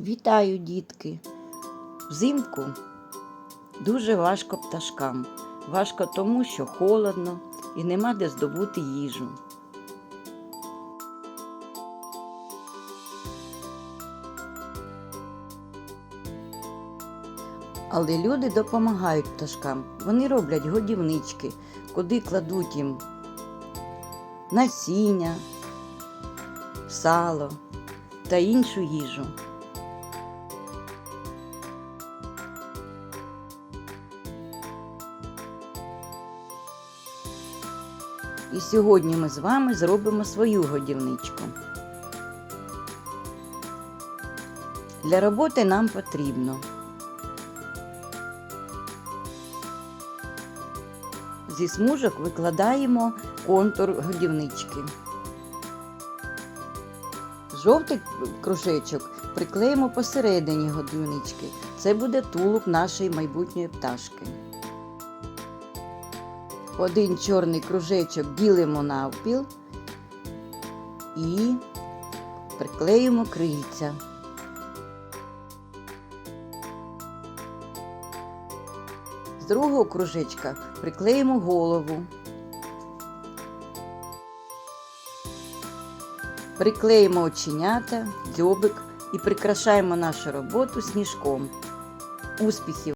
Вітаю, дітки! Взимку дуже важко пташкам. Важко тому, що холодно і нема де здобути їжу. Але люди допомагають пташкам. Вони роблять годівнички, куди кладуть їм насіння, сало та іншу їжу. І сьогодні ми з вами зробимо свою годівничку. Для роботи нам потрібно зі смужок викладаємо контур годівнички. Жовтий кружечок приклеїмо посередині годівнички. Це буде тулуб нашої майбутньої пташки. Один чорний кружечок ділимо навпіл і приклеїмо крильця. З другого кружечка приклеїмо голову. Приклеїмо оченята, дзьобик і прикрашаємо нашу роботу сніжком. Успіхів!